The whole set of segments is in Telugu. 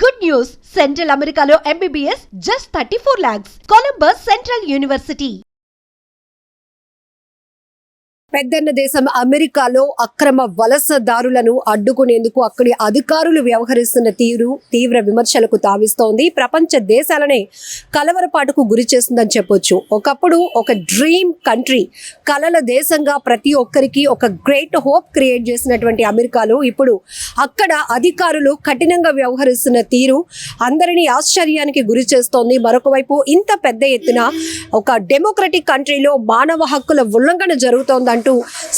గుడ్ న్యూస్ సెంట్రల్ అమెరికాలో MBBS just thirty four lakhs Columbus central university పెద్దన్న దేశం అమెరికాలో అక్రమ వలసదారులను అడ్డుకునేందుకు అక్కడి అధికారులు వ్యవహరిస్తున్న తీరు తీవ్ర విమర్శలకు తావిస్తోంది. ప్రపంచ దేశాలనే కలవరపాటుకు గురి చేస్తుందని చెప్పొచ్చు. ఒకప్పుడు ఒక డ్రీమ్ కంట్రీ కలల దేశంగా ప్రతి ఒక్కరికి ఒక గ్రేట్ హోప్ క్రియేట్ చేసినటువంటి అమెరికాలో ఇప్పుడు అక్కడ అధికారులు కఠినంగా వ్యవహరిస్తున్న తీరు అందరినీ ఆశ్చర్యానికి గురి చేస్తోంది. మరొక వైపు ఇంత పెద్ద ఎత్తున ఒక డెమోక్రటిక్ కంట్రీలో మానవ హక్కుల ఉల్లంఘన జరుగుతోందని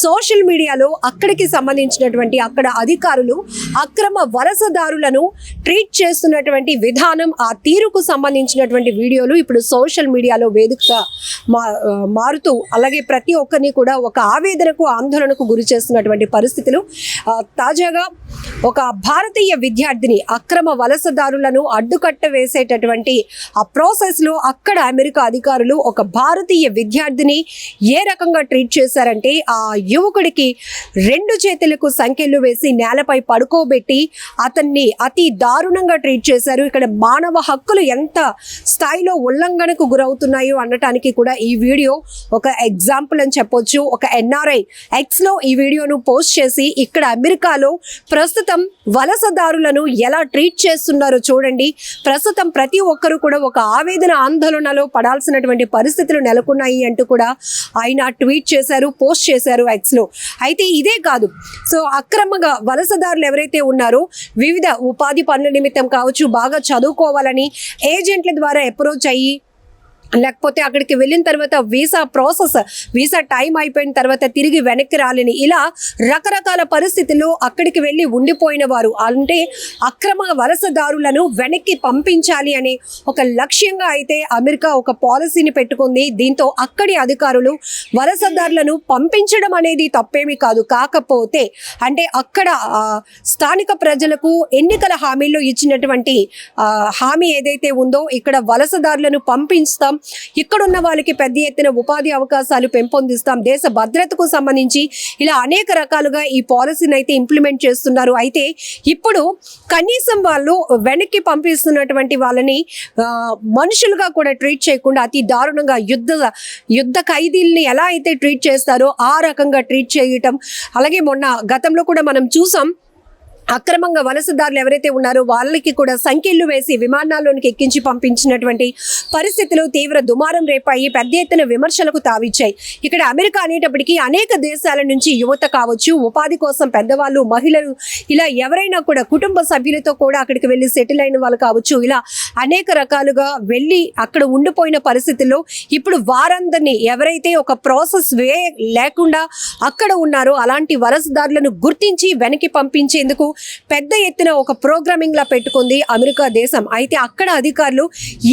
సోషల్ మీడియాలో అక్కడికి సంబంధించినటువంటి అక్కడ అధికారులు అక్రమ వలసదారులను ట్రీట్ చేస్తున్నటువంటి విధానం ఆ తీరుకు సంబంధించినటువంటి వీడియోలు ఇప్పుడు సోషల్ మీడియాలో వేదికగా మా మారుతూ అలాగే ప్రతి ఒక్కరిని కూడా ఒక ఆవేదనకు ఆందోళనకు గురి చేస్తున్నటువంటి పరిస్థితులు తాజాగా ఒక భారతీయ విద్యార్థిని అక్రమ వలసదారులను అడ్డుకట్ట వేసేటటువంటి ఆ ప్రాసెస్లో అక్కడ అమెరికా అధికారులు ఒక భారతీయ విద్యార్థిని ఏ రకంగా ట్రీట్ చేశారంటే ఆ యువకుడికి రెండు చేతులకు సంఖ్యలు వేసి నేలపై పడుకోబెట్టి అతన్ని అతి దారుణంగా ట్రీట్ చేశారు. ఇక్కడ మానవ హక్కులు ఎంత స్థాయిలో ఉల్లంఘనకు గురవుతున్నాయో అనటానికి కూడా ఈ వీడియో ఒక ఎగ్జాంపుల్ అని చెప్పొచ్చు. ఒక ఎన్ఆర్ఐ ఎక్స్లో ఈ వీడియోను పోస్ట్ చేసి ఇక్కడ అమెరికాలో ప్రస్తుతం వలసదారులను ఎలా ట్రీట్ చేస్తున్నారో చూడండి. ప్రస్తుతం ప్రతి ఒక్కరూ కూడా ఒక ఆవేదన ఆందోళనలో పడాల్సినటువంటి పరిస్థితులు నెలకొన్నాయి అంటూ కూడా ఆయన ట్వీట్ చేశారు. పోస్ట్ చేశారు ఎక్స్లో అయితే ఇదే కాదు. సో అక్రమంగా వలసదారులు ఎవరైతే ఉన్నారో వివిధ ఉపాధి పనుల నిమిత్తం కావచ్చు బాగా చదువుకోవాలని ఏజెంట్ల ద్వారా అప్రోచ్ అయ్యి లేకపోతే అక్కడికి వెళ్ళిన తర్వాత వీసా ప్రాసెస్ వీసా టైం అయిపోయిన తర్వాత తిరిగి వెనక్కి రాలేని ఇలా రకరకాల పరిస్థితుల్లో అక్కడికి వెళ్ళి ఉండిపోయిన వారు. అంటే అక్రమ వలసదారులను వెనక్కి పంపించాలి అని ఒక లక్ష్యంగా అయితే అమెరికా ఒక పాలసీని పెట్టుకుంది. దీంతో అక్కడి అధికారులు వలసదారులను పంపించడం అనేది తప్పేమీ కాదు. కాకపోతే అంటే అక్కడ స్థానిక ప్రజలకు ఎన్నికల హామీల్లో ఇచ్చినటువంటి హామీ ఏదైతే ఉందో ఇక్కడ వలసదారులను పంపిస్తాం. ఇక్కడున్న వాళ్ళకి పెద్ద ఎత్తున ఉపాధి అవకాశాలు పెంపొందిస్తాం. దేశ భద్రతకు సంబంధించి ఇలా అనేక రకాలుగా ఈ పాలసీని అయితే ఇంప్లిమెంట్ చేస్తున్నారు. అయితే ఇప్పుడు కనీసం వాళ్ళు వెనక్కి పంపిస్తున్నటువంటి వాళ్ళని మనుషులుగా కూడా ట్రీట్ చేయకుండా అతి దారుణంగా యుద్ధ యుద్ధ ఖైదీల్ని ఎలా అయితే ట్రీట్ చేస్తారో ఆ రకంగా ట్రీట్ చేయటం. అలాగే మొన్న గతంలో కూడా మనం చూసాం అక్రమంగా వలసదారులు ఎవరైతే ఉన్నారో వాళ్ళకి కూడా సంఖ్యలు వేసి విమానాల్లోనికి ఎక్కించి పంపించినటువంటి పరిస్థితులు తీవ్ర దుమారం రేపాయి పెద్ద ఎత్తున విమర్శలకు తావిచ్చాయి. ఇక్కడ అమెరికా అనేటప్పటికీ అనేక దేశాల నుంచి యువత కావచ్చు ఉపాధి కోసం పెద్దవాళ్ళు మహిళలు ఇలా ఎవరైనా కూడా కుటుంబ సభ్యులతో కూడా అక్కడికి వెళ్ళి సెటిల్ అయిన వాళ్ళు కావచ్చు ఇలా అనేక రకాలుగా వెళ్ళి అక్కడ ఉండిపోయిన పరిస్థితుల్లో ఇప్పుడు వారందరినీ ఎవరైతే ఒక ప్రాసెస్ వే లేకుండా అక్కడ ఉన్నారో అలాంటి వలసదారులను గుర్తించి వెనక్కి పంపించేందుకు పెద్ద ఎత్తున ఒక ప్రోగ్రామింగ్ లా పెట్టుకుంది అమెరికా దేశం. అయితే అక్కడ అధికారులు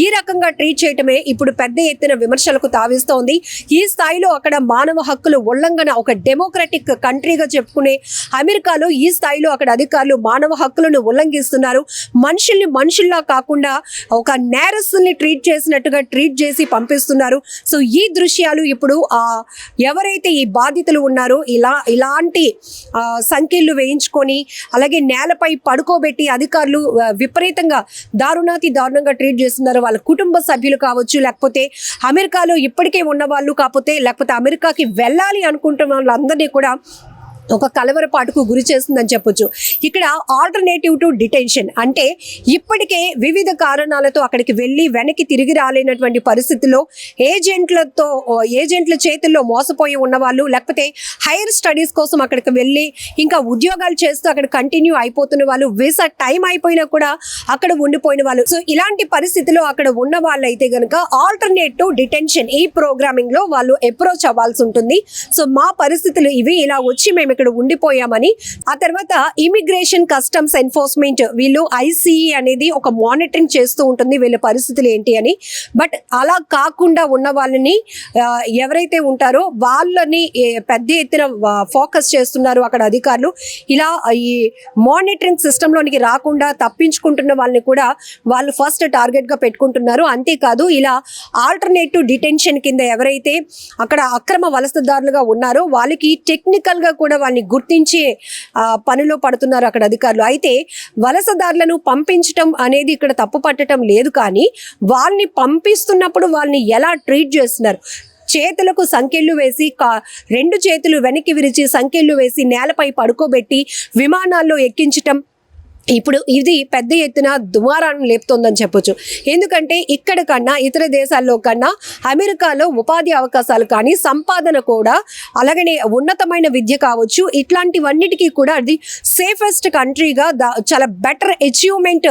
ఈ రకంగా ట్రీట్ చేయటమే ఇప్పుడు పెద్ద ఎత్తున విమర్శలకు తావిస్తోంది. ఈ స్థాయిలో అక్కడ మానవ హక్కుల ఉల్లంఘన ఒక డెమోక్రటిక్ కంట్రీగా చెప్పుకునే అమెరికాలో ఈ స్థాయిలో అక్కడ అధికారులు మానవ హక్కులను ఉల్లంఘిస్తున్నారు. మనుషుల్ని మనుషుల్లా కాకుండా ఒక నేరస్తుల్ని ట్రీట్ చేసినట్టుగా ట్రీట్ చేసి పంపిస్తున్నారు. సో ఈ దృశ్యాలు ఇప్పుడు ఆ ఎవరైతే ఈ బాధితులు ఉన్నారో ఇలా ఇలాంటి సంఖ్యలు వేయించుకొని అలాగే నేలపై పడుకోబెట్టి అధికారులు విపరీతంగా దారుణాతి దారుణంగా ట్రీట్ చేస్తున్నారు. వాళ్ళ కుటుంబ సభ్యులు కావచ్చు లేకపోతే అమెరికాలో ఇప్పటికే ఉన్న వాళ్ళు కాకపోతే లేకపోతే అమెరికాకి వెళ్ళాలి అనుకుంటున్న వాళ్ళందరినీ కూడా ఒక కలవరపాటుకు గురి చేస్తుందని చెప్పొచ్చు. ఇక్కడ ఆల్టర్నేటివ్ టు డిటెన్షన్ అంటే ఇప్పటికే వివిధ కారణాలతో అక్కడికి వెళ్ళి వెనక్కి తిరిగి రాలేనటువంటి పరిస్థితుల్లో ఏజెంట్లతో ఏజెంట్ల చేతుల్లో మోసపోయి ఉన్నవాళ్ళు లేకపోతే హైయర్ స్టడీస్ కోసం అక్కడికి వెళ్ళి ఇంకా ఉద్యోగాలు చేస్తూ అక్కడ కంటిన్యూ అయిపోతున్న వాళ్ళు వీసా టైం అయిపోయినా కూడా అక్కడ ఉండిపోయిన వాళ్ళు. సో ఇలాంటి పరిస్థితిలో అక్కడ ఉన్న వాళ్ళయితే కనుక ఆల్టర్నేటివ్ డిటెన్షన్ ఈ ప్రోగ్రామింగ్లో వాళ్ళు అప్రోచ్ అవ్వాల్సి ఉంటుంది. సో మా పరిస్థితులు ఇవి. ఇలా వచ్చి మేము ఇక్కడ ఉండిపోయామని. ఆ తర్వాత ఇమిగ్రేషన్ కస్టమ్స్ ఎన్ఫోర్స్మెంట్ వీళ్ళు ఐసీఈ అనేది ఒక మానిటరింగ్ చేస్తూ ఉంటుంది వీళ్ళ పరిస్థితులు ఏంటి అని. బట్ అలా కాకుండా ఉన్న వాళ్ళని ఎవరైతే ఉంటారో వాళ్ళని పెద్ద ఎత్తున ఫోకస్ చేస్తున్నారు అక్కడ అధికారులు. ఇలా ఈ మానిటరింగ్ సిస్టంలోనికి రాకుండా తప్పించుకుంటున్న వాళ్ళని కూడా వాళ్ళు ఫస్ట్ టార్గెట్గా పెట్టుకుంటున్నారు. అంతేకాదు ఇలా ఆల్టర్నేటివ్ డిటెన్షన్ కింద ఎవరైతే అక్కడ అక్రమ వలసదారులుగా ఉన్నారో వాళ్ళకి టెక్నికల్గా కూడా వాళ్ళని గుర్తించే పనిలో పడుతున్నారు అక్కడ అధికారులు. అయితే వలసదారులను పంపించటం అనేది ఇక్కడ తప్పు పట్టడం లేదు కానీ వాళ్ళని పంపిస్తున్నప్పుడు వాళ్ళని ఎలా ట్రీట్ చేస్తున్నారు? చేతులకు సంకెళ్ళు వేసి కా రెండు చేతులు వెనక్కి విరిచి సంకెళ్ళు వేసి నేలపై పడుకోబెట్టి విమానాల్లో ఎక్కించటం ఇప్పుడు ఇది పెద్ద ఎత్తున దుమారాన్ని లేపుతోందని చెప్పొచ్చు. ఎందుకంటే ఇక్కడ కన్నా ఇతర దేశాల్లో కన్నా అమెరికాలో ఉపాధి అవకాశాలు కానీ సంపాదన కూడా అలాగనే ఉన్నతమైన విద్య కావచ్చు. ఇట్లాంటివన్నిటికీ కూడా అది సేఫెస్ట్ కంట్రీగా చాలా బెటర్ అచీవ్మెంట్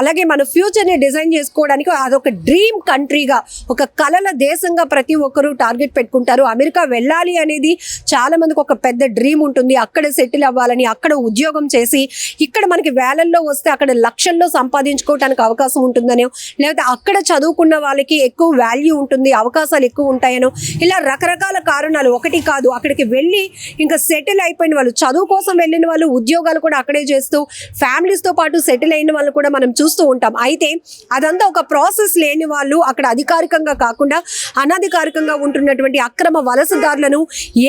అలాగే మన ఫ్యూచర్ని డిజైన్ చేసుకోవడానికి అదొక డ్రీమ్ కంట్రీగా ఒక కలల దేశంగా ప్రతి ఒక్కరూ టార్గెట్ పెట్టుకుంటారు. అమెరికా వెళ్ళాలి అనేది చాలా మందికి ఒక పెద్ద డ్రీమ్ ఉంటుంది. అక్కడ సెటిల్ అవ్వాలని అక్కడ ఉద్యోగం చేసి ఇక్కడ మనకి వేలల్లో వస్తే అక్కడ లక్షల్లో సంపాదించుకోవటానికి అవకాశం ఉంటుందనో లేకపోతే అక్కడ చదువుకున్న వాళ్ళకి ఎక్కువ వాల్యూ ఉంటుంది అవకాశాలు ఎక్కువ ఉంటాయనో ఇలా రకరకాల కారణాలు ఒకటి కాదు అక్కడికి వెళ్ళి ఇంకా సెటిల్ అయిపోయిన వాళ్ళు చదువు కోసం వెళ్ళిన వాళ్ళు ఉద్యోగాలు కూడా అక్కడే చేస్తూ ఫ్యామిలీస్తో పాటు సెటిల్ అయిన వాళ్ళు కూడా మనం చూస్తూ ఉంటాం. అయితే అదంతా ఒక ప్రాసెస్ లేని వాళ్ళు అక్కడ అధికారికంగా కాకుండా అనధికారికంగా ఉంటున్నటువంటి అక్రమ వలసదారులను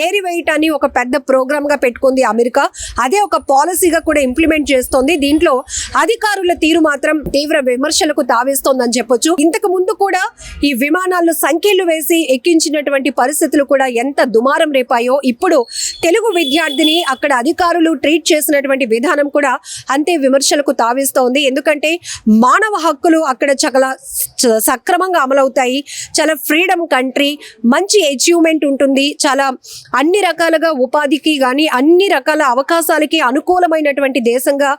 ఏరివేయటాన్ని ఒక పెద్ద ప్రోగ్రామ్గా పెట్టుకుంది అమెరికా. అదే ఒక పాలసీగా కూడా ఇంప్లిమెంట్ చేస్తోంది. దీంట్లో అధికారుల తీరు మాత్రం తీవ్ర విమర్శలకు తావేస్తోందని చెప్పొచ్చు. ఇంతకు ముందు కూడా ఈ విమానాల్లో సంఖ్యలు వేసి ఎక్కించినటువంటి పరిస్థితులు కూడా ఎంత దుమారం రేపాయో ఇప్పుడు తెలుగు విద్యార్థిని అక్కడ అధికారులు ట్రీట్ చేసినటువంటి విధానం కూడా అంతే విమర్శలకు తావిస్తోంది. ఎందుకంటే మానవ హక్కులు అక్కడ చాలా సక్రమంగా అమలవుతాయి. చాలా ఫ్రీడమ్ కంట్రీ మంచి అచీవ్మెంట్ ఉంటుంది. చాలా అన్ని రకాలుగా ఉపాధికి కానీ అన్ని రకాల అవకాశాలకి అనుకూలమైనటువంటి దేశంగా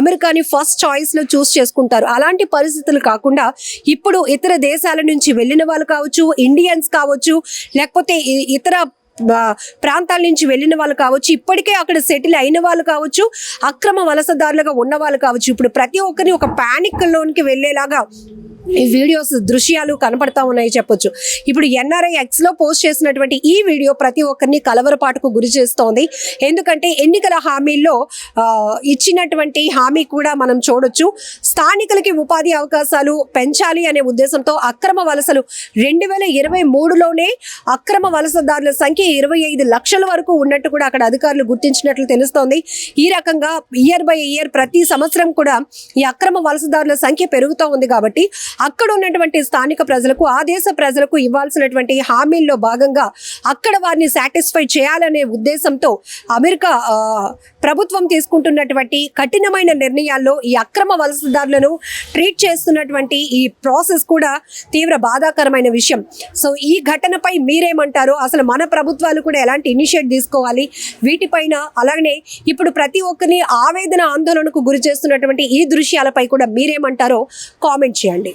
అమెరికాని ఫస్ట్ చాయిస్లో చూస్ చేసుకుంటారు. అలాంటి పరిస్థితులు కాకుండా ఇప్పుడు ఇతర దేశాల నుంచి వెళ్ళిన వాళ్ళు కావచ్చు ఇండియన్స్ కావచ్చు లేకపోతే ఇతర ప్రాంతాల నుంచి వెళ్ళిన వాళ్ళు కావచ్చు ఇప్పటికే అక్కడ సెటిల్ అయిన వాళ్ళు కావచ్చు అక్రమ వలసదారులుగా ఉన్న వాళ్ళు కావచ్చు ఇప్పుడు ప్రతి ఒక్కరిని ఒక ప్యానిక్ లోనికి వెళ్ళేలాగా ఈ వీడియోస్ దృశ్యాలు కనపడతా ఉన్నాయి చెప్పొచ్చు. ఇప్పుడు ఎన్ఆర్ఐ ఎక్స్లో పోస్ట్ చేసినటువంటి ఈ వీడియో ప్రతి ఒక్కరిని కలవరపాటుకు గురి చేస్తోంది. ఎందుకంటే ఎన్నికల హామీల్లో ఇచ్చినటువంటి హామీ కూడా మనం చూడొచ్చు. స్థానికులకి ఉపాధి అవకాశాలు పెంచాలి అనే ఉద్దేశంతో అక్రమ వలసలు రెండు వేల ఇరవై మూడులోనే అక్రమ వలసదారుల సంఖ్య ఇరవై ఐదు లక్షల వరకు ఉన్నట్టు కూడా అక్కడ అధికారులు గుర్తించినట్లు తెలుస్తోంది. ఈ రకంగా ఇయర్ బై ఇయర్ ప్రతి సంవత్సరం కూడా ఈ అక్రమ వలసదారుల సంఖ్య పెరుగుతూ ఉంది కాబట్టి అక్కడ ఉన్నటువంటి స్థానిక ప్రజలకు ఆ దేశ ప్రజలకు ఇవ్వాల్సినటువంటి హామీల్లో భాగంగా అక్కడ వారిని సాటిస్ఫై చేయాలనే ఉద్దేశంతో అమెరికా ప్రభుత్వం తీసుకుంటున్నటువంటి కఠినమైన నిర్ణయాల్లో ఈ అక్రమ వలసదారులను ట్రీట్ చేస్తున్నటువంటి ఈ ప్రాసెస్ కూడా తీవ్ర బాధాకరమైన విషయం. సో ఈ ఘటనపై మీరేమంటారు? అసలు మన ప్రభుత్వాలు కూడా ఎలాంటి ఇనిషియేట్ తీసుకోవాలి? వీటిపైన అలాగనే ఇప్పుడు ప్రతి ఒక్కరిని ఆవేదన ఆందోళనకు గురి చేస్తున్నటువంటి ఈ దృశ్యాలపై కూడా మీరేమంటారో కామెంట్ చేయండి.